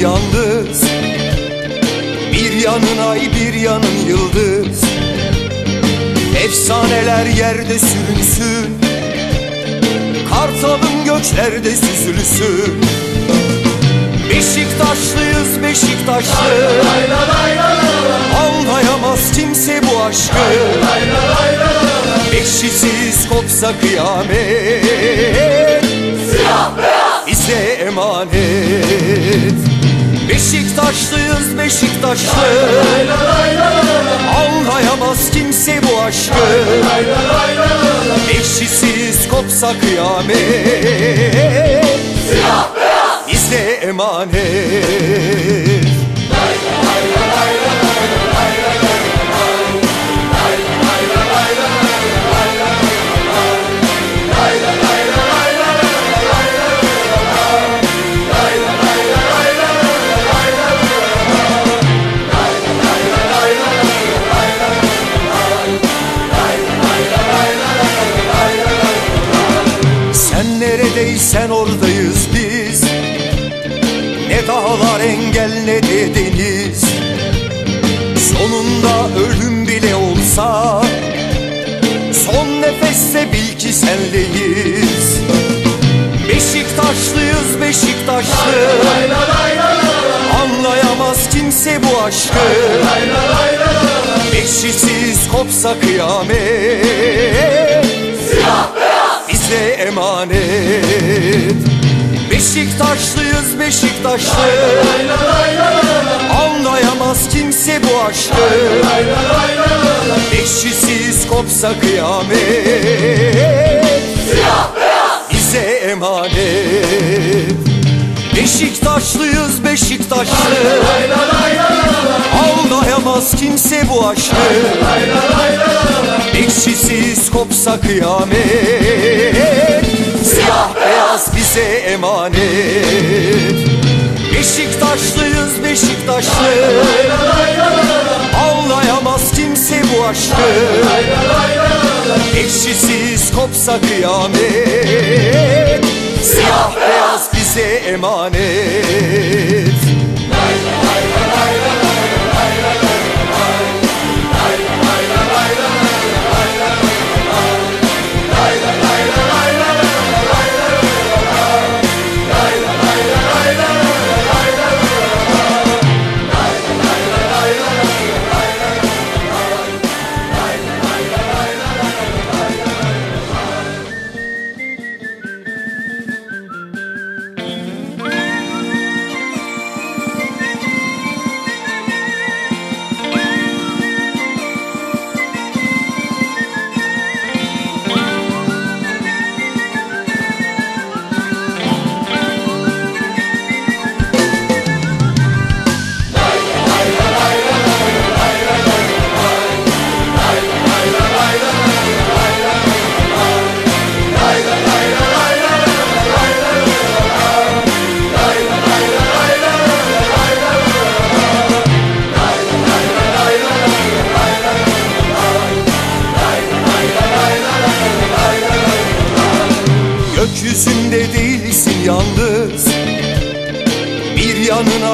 yalnız. Bir yanın ay bir yanın yıldız. Efsaneler yerde sürünsün. Kartalım göçlerde süzülsün. Beşiktaşlıyız Beşiktaşlı. Anlayamaz kimse bu aşkı. Beşisiz kopsa kıyamet. Silah beyaz bize emanet. Beşiktaşlıyız Beşiktaşlı. Anlayamaz kimse bu aşkı. Beşisiz kopsa kıyamet. Bize emanet dağlar engel ne de deniz. Sonunda ölüm bile olsa Son nefeste bil ki senleyiz Beşiktaşlıyız Beşiktaşlı Anlayamaz kimse bu aşkı. Beşisiz kopsa kıyamet. Bize emanet Beşiktaşlıyız Beşiktaşlı. Anlayamaz kimse bu aşkı. Beşisiz kopsa kıyamet. Bize emanet. Beşiktaşlıyız Beşiktaşlı. Anlayamaz kimse bu aşkı. Eşsiz kopsa kıyamet. Siyah beyaz emanet. Beşiktaşlıyız Beşiktaşlı Anlayamaz kimse bu aşkı. Eşsiz kopsa kıyamet. Siyah beyaz bize emanet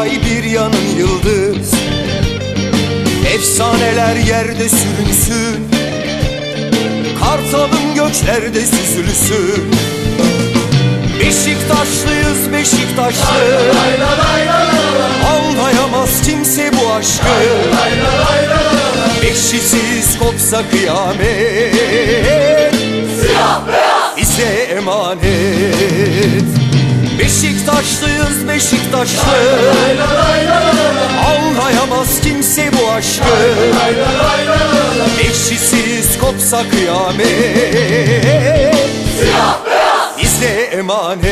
ay bir yanın yıldız. Efsaneler yerde sürünsün. Kartalın göklerde süzülsün. Beşiktaşlıyız Beşiktaşlı. Anlayamaz kimse bu aşkı. Beşisiz kopsa kıyamet. Bize emanet Beşiktaşlıyız Beşiktaşlı. Anlayamaz kimse bu aşkı. Eşsiz kopsa kıyamet. Bize emanet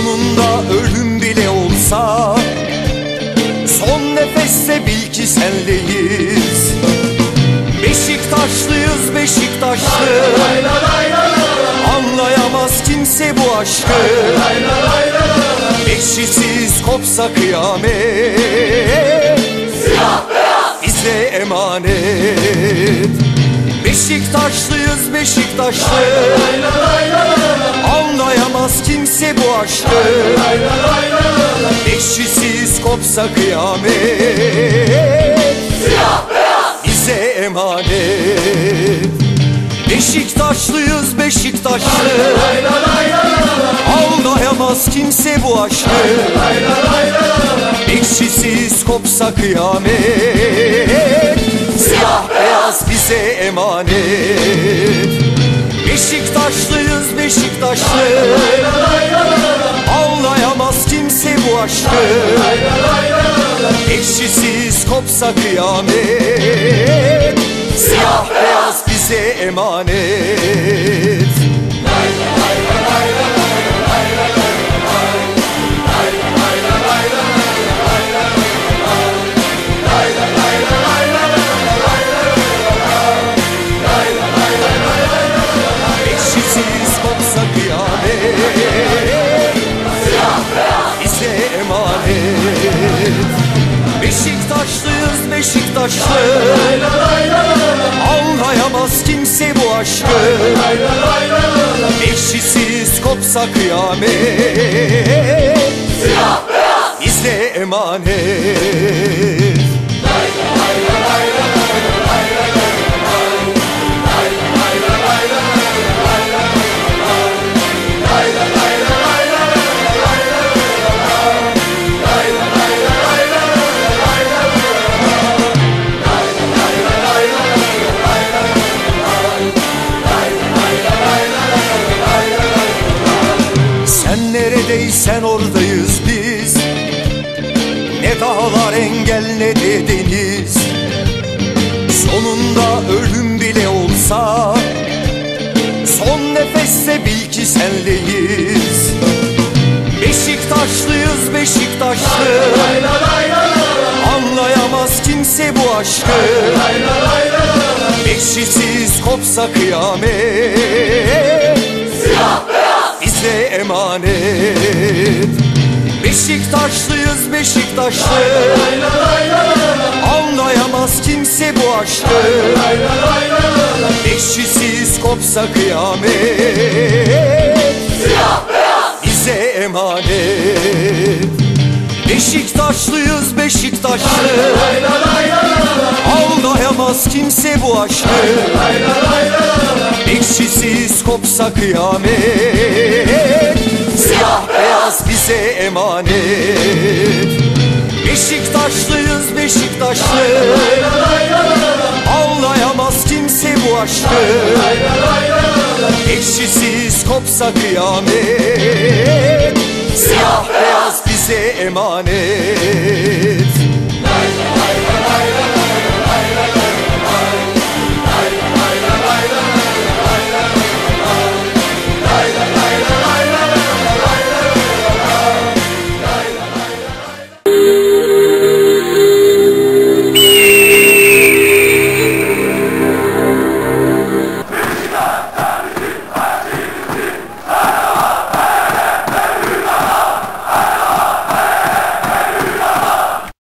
Sonunda ölüm bile olsa nefeste bil ki senleyiz Beşiktaşlıyız Beşiktaşlı. Anlayamaz kimse bu aşkı. Eşsiz kopsa kıyamet. Bize emanet Beşiktaşlıyız Beşiktaşlı Anlayamaz kimse bu aşkı. Eşsiz kopsa kıyamet. Bize emanet. Beşiktaşlıyız Beşiktaşlı Anlayamaz kimse bu aşkı. Eşsiz kopsa kıyamet Siyah beyaz bize emanet. Beşiktaşlıyız Beşiktaşlı Anlayamaz kimse bu aşkı. Eşsiz kopsa kıyamet. Siyah beyaz bize emanet. Eşsiz Beşiktaşlıyız Beşiktaşlı. Anlayamaz kimse bu aşkı. Eşsiz kopsa kıyamet. Bize emanet neredeysen oradayız biz. Ne dağlar engel ne de deniz. Sonunda ölüm bile olsa Son nefeste bil ki senleyiz. Beşiktaşlıyız Beşiktaşlı. Anlayamaz kimse bu aşkı. Eşsiz kopsa kıyamet bize emanet. Beşiktaşlıyız Beşiktaşlı Anlayamaz kimse bu aşkı. Eşsiz kopsa kıyamet. Bize emanet Beşiktaşlıyız Beşiktaşlı Anlayamaz kimse bu aşkı. Eşsiz kopsa kıyamet. Siyah beyaz bize emanet. Beşiktaşlıyız Beşiktaşlı Anlayamaz kimse bu aşkı. Eşsiz kopsa kıyamet. Siyah bize emanet.